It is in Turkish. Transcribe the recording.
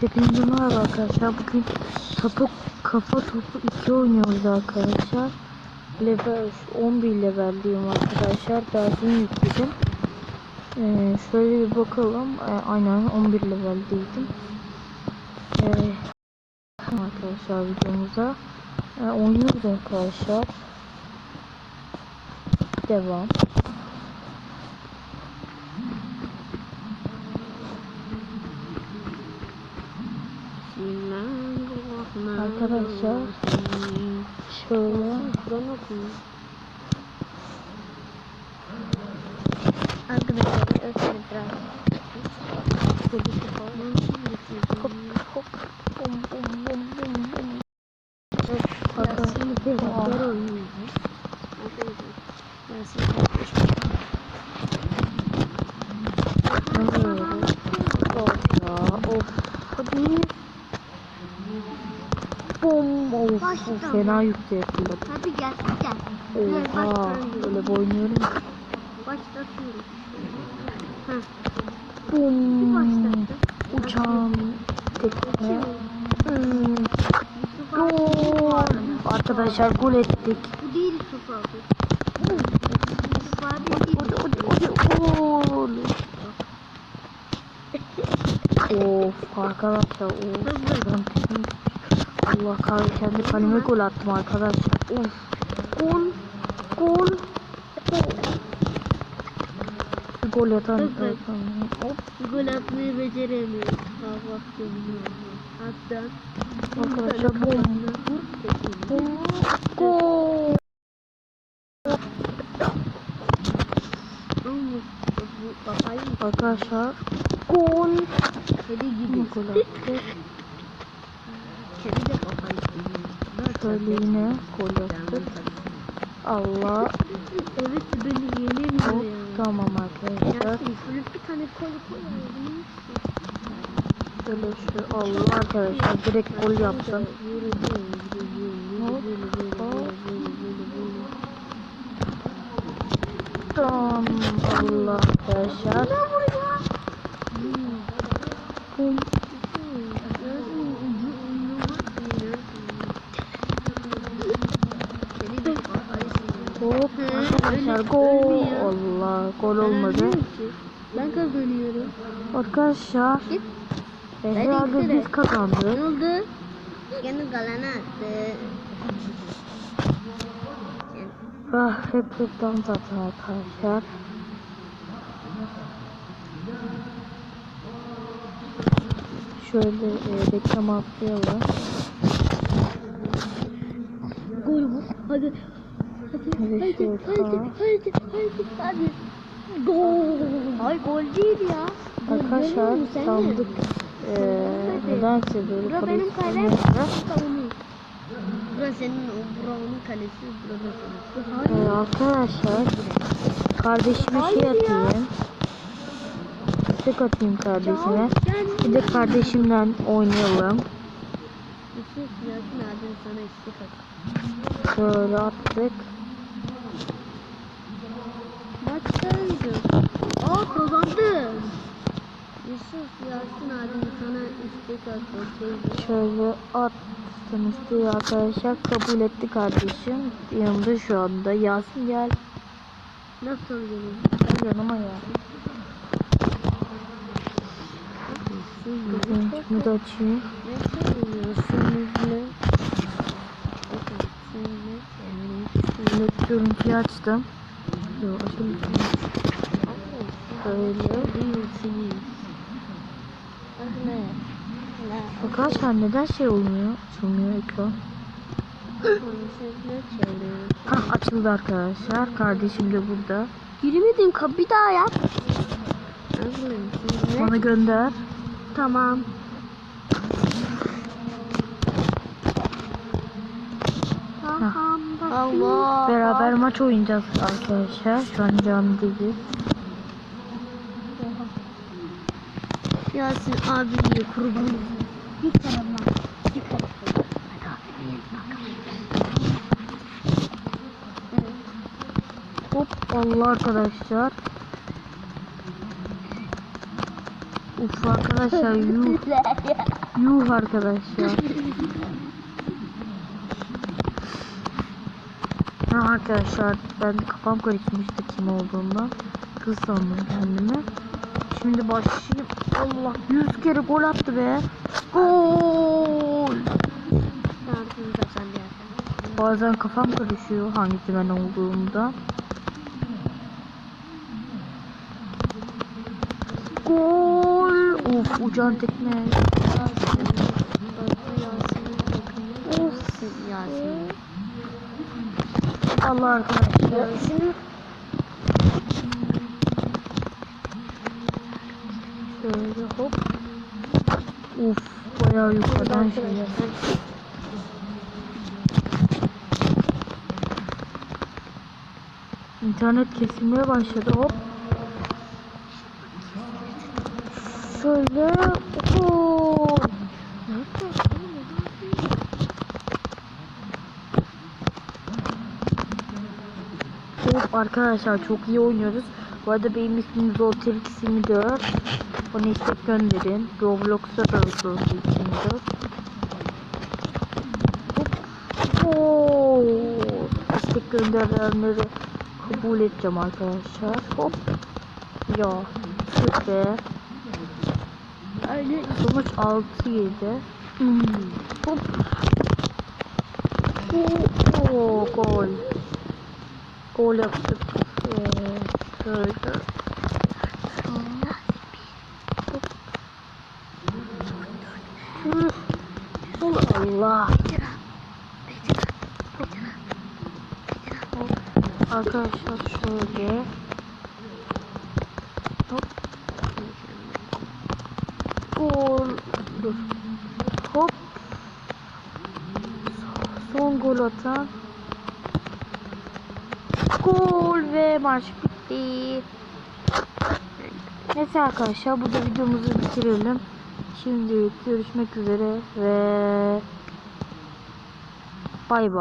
Hepinize merhaba arkadaşlar. Bugün topu kafa topu 2 oynuyoruz arkadaşlar. Level 11 levelliyim arkadaşlar. Dersim yükledim. Ee, şöyle bir bakalım. Ee, aynen 11 leveldeydim. Ee, arkadaşlar videomuza. Ee, oynuyoruz arkadaşlar. Devam. Arkadaşlar şöyle Arkadaşlar özür biraz. hop hop bum bum bum bum bum. Arkadaşlar Of ya of hadi Bum of Başla. fena yükseltiyor Hadi gel gel. Oha öyle boynuyorum. Başlatıyorum. Bum. Başlattı. Uçağın tekne Hmm, Gol. Arkadaşlar gol ettik. Bu değil Yusuf abi. Yusuf abi değil. Hadi hadi hadi gol. Of arkadaşlar of Allah kahretsin kendi kaleme gol attım arkadaşlar Of Gol Gol Gol atan Evet. atan- Of Gol atmayı beceremiyor. Görünüyor. Hatta Arkadaşlar Gol kafayı Arkadaşlar Gol kedi gibi. Gol attık Kedi de kafayı yiyor. Şöyle yine gol Allah. Evet beni yenemiyor tamam arkadaşlar. Bir tane koy koy. Şöyle şu Allah arkadaşlar. Direkt gol yaptım. Tamam Allah arkadaşlar. Bum arkadaşlar gol Allah gol olmadı Ben kazanıyorum. Arkadaşlar herhalde biz kazandık Ne oldu? Gene galana attı. Ah hep hepten zaten arkadaşlar Şöyle e, reklam atlayalım Gol bu. Hadi. Hadi. Evet, Hadi. yok, Hadi. ha. Hadi. Hadi. Hadi. Gol. Ay gol değil ya. Arkadaşlar sandık e, nedense böyle Bura benim kalem. Bura senin bura onun kalesi. Bura da senin. E, arkadaşlar kardeşime şey atayım Tek atayım kardeşime Bir de kardeşimden oynayalım at. Şöyle attık Yusuf Yasin abin sana istek at. Okey. Şöyle attım isteği arkadaşlar kabul etti kardeşim yanımda şu anda Yasin gel Nasıl oluyor? Gel yanıma ya Şunu da açayım ne? Şöyle görüntüyü açtım Yo, açalım. Şöyle Arkadaşlar neden şey olmuyor açılmıyor ekran Hah açıldı arkadaşlar kardeşim de burada Girmedin kapı bir daha yap. Bana gönder Tamam. Tamam. Allah. Beraber maç oynayacağız arkadaşlar. Şu an canlı Yasin abiye kurban. Git tarafına. Git tarafına. Hop Allah arkadaşlar. Uf arkadaşlar yuh. Yuh arkadaşlar. Ha arkadaşlar ben kafam karışmıştı kim olduğundan. Kız sandım kendimi. Şimdi başlayayım. Allah 100 kere gol attı be. Gol. Bazen kafam karışıyor hangisi ben olduğumda. Gol. Of ucan tekme. Of. Yasin. Allah arkadaşlar. Yasin. Şöyle hop. Uf bayağı yukarıdan şey. İnternet kesilmeye başladı hop. Şöyle. Hop arkadaşlar çok iyi oynuyoruz. Bu arada benim ismim Zolterik 24. Bana istek gönderin. Roblox'ta da 24. Hop. Oo. İstek gönderenleri kabul edeceğim arkadaşlar. Hop. Ya. Be. Öyle. Sonuç 6 7. Hmm. Hop. Oo, gol. Gol yaptık. Ee, şöyle. Tüh. Allah. Arkadaşlar şöyle. Hop. Gol. Dur. Hop. Son gol atan. Gol ve maç bitti. Neyse arkadaşlar burada videomuzu bitirelim. Şimdi görüşmek üzere ve bay bay.